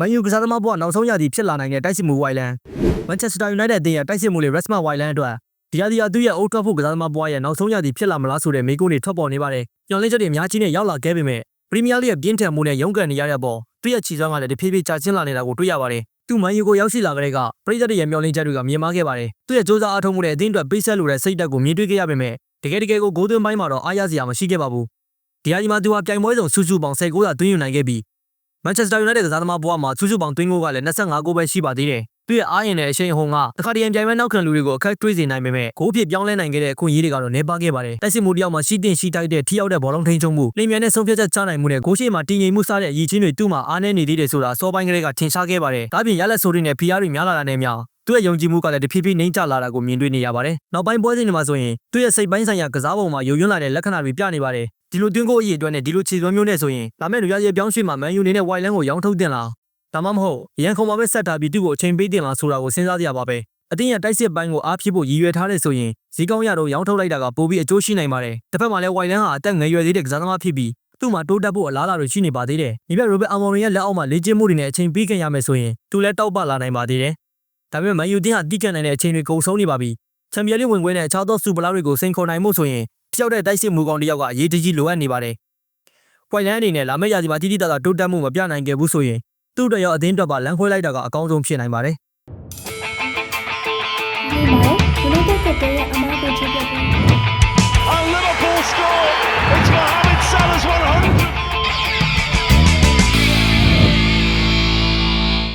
မန်ယူကစားသမားဘဝနောက်ဆုံးရာသီဖြစ်လာနိုင်တဲ့တိုက်စစ်မှုဝိုင်လန်မန်ချက်စတာယူနိုက်တက်အသင်းရဲ့တိုက်စစ်မှုလေးရက်စမဝိုင်လန်အတွက်ဒီရာသီအသူရဲ့ Old Trafford ကစားသမားဘဝရဲ့နောက်ဆုံးရာသီဖြစ်လာမလားဆိုတဲ့မေးခွန်းတွေထွက်ပေါ်နေပါတယ်။ညွန်လင်းချက်တွေအများကြီးနဲ့ရောက်လာခဲ့ပေမဲ့ပရီးမီးယားလိရဲ့ပြင်းထန်မှုနဲ့ရုန်းကန်နေရတဲ့အပေါ်သူ့ရဲ့ခြေစွမ်းကလည်းတဖြည်းဖြည်းကျဆင်းလာနေတာကိုတွေ့ရပါတယ်။သူမန်ယူကိုရောက်ရှိလာကြတဲ့ကပရိသတ်တွေရဲ့မျှော်လင့်ချက်တွေကမြင်မာခဲ့ပါတယ်။သူ့ရဲ့စူးစမ်းအားထုတ်မှုနဲ့အသင်းအတွက်ပေးဆက်လိုတဲ့စိတ်ဓာတ်ကိုမြင်တွေ့ခဲ့ရပေမဲ့တကယ်တကယ်ကိုဂိုးသွင်းပိုင်းမှာတော့အားရစရာမရှိခဲ့ပါဘူး။ဒီဟာဒီမှာသူဟာပြိုင်ပွဲစုံစုစုပေါင်း10ဂိုးသာသွင်းယူနိုင်ခဲ့ပြီး မန်ချက်စတာယူနိုက်တက်ကစားသမားဘဝမှာစုစုပေါင်းသွင်းဂိုးကလည်း25ဂိုးပဲရှိပါသေးတယ်။သူ့ရဲ့အားရင်တဲ့အရှိန်အဟုန်ကတခါတရံပြိုင်ပွဲနောက်ခံလူတွေကိုအခက်တွေးစေနိုင်ပေမဲ့ဂိုးဖြစ်ပြောင်းလဲနိုင်ခဲ့တဲ့အခွင့်အရေးတွေကတော့နေပါခဲ့ပါတယ်။တိုက်စစ်မှုတယောက်မှာရှိတင်ရှိတိုက်တဲ့ထိရောက်တဲ့ဘောလုံးထိန်းချုပ်မှုလင်မြန်တဲ့ဆုံးဖြတ်ချက်ချနိုင်မှုနဲ့ဂိုးရှိမှာတည်ငြိမ်မှုစတဲ့အရည်ချင်းတွေသူ့မှာအားနည်းနေသေးတယ်ဆိုတာစောပိုင်းကလေးကထင်ရှားခဲ့ပါတယ်။ဒါပြင်ရလက်ဆိုးတွေနဲ့ဖီအားတွေများလာတာနဲ့မျှသူ့ရဲ့ယုံကြည်မှုကလည်းတဖြည်းဖြည်းနှိမ့်ကျလာတာကိုမြင်တွေ့နေရပါတယ်။နောက်ပိုင်းပွဲစဉ်တွေမှာဆိုရင်သူ့ရဲ့စိတ်ပိုင်းဆိုင်ရာကစားပုံမှာယုံရွံ့လာတဲ့လက္ခဏာတွေပြနေပါတယ်။ ဒီလိုတွင်းကိုအရေးအတွက်နဲ့ဒီလိုခြေစွမ်းမျိုးနဲ့ဆိုရင်လာမယ့်လူရရဲ့ပြောင်းရွှေ့မှာမန်ယူနေနဲ့ဝိုင်လန်ကိုရောင်းထုတ်တင်လာဒါမှမဟုတ်ရန်ကုန်မှာပဲဆက်တာပြီးသူ့ကိုအချိန်ပေးတင်လာဆိုတာကိုစဉ်းစားကြရပါပဲ။အတင်းရတိုက်စစ်ပိုင်းကိုအားဖြစ်ဖို့ရည်ရွယ်ထားတဲ့ဆိုရင်ဈေးကောင်းရတော့ရောင်းထုတ်လိုက်တာကပိုပြီးအကျိုးရှိနိုင်ပါတယ်။တစ်ဖက်မှာလည်းဝိုင်လန်ဟာအသက်ငယ်ရွယ်သေးတဲ့ကစားသမားဖြစ်ပြီးသူ့မှာတိုးတက်ဖို့အလားအလာတွေရှိနေပါသေးတယ်။ဒီဘက်ရိုဘတ်အာမော်ရင်ရဲ့လက်အောက်မှာလေ့ကျင့်မှုတွေနဲ့အချိန်ပေးခင်ရမယ်ဆိုရင်သူလည်းတောက်ပလာနိုင်ပါသေးတယ်။ဒါပေမဲ့မန်ယူတင်းဟာတိကျနိုင်တဲ့အချိန်တွေကုန်ဆုံးနေပါပြီ။ချန်ပီယံလိဝင်ခွင့်နဲ့အခြားသောစူပလာတွေကိုစိန်ခေါ်နိုင်မှုဆိုရင် တယောက်တဲ့တိုက်စစ်မှုကောင်တစ်ယောက်ကအရေးတကြီးလိုအပ်နေပါတယ်။ဝိုင်လန်အနေနဲ့လာမယ့်ရာသီမှာတိတိကျကျတိုးတက်မှုမပြနိုင်ခဲ့ဘူးဆိုရင်သူ့အတွက်ရောအသင်းအတွက်ပါလမ်းခွဲလိုက်တာကအကောင်းဆုံးဖြစ်နိုင်ပါတယ်ဒီမှာ United ကတည်းကအမားကိုချပြ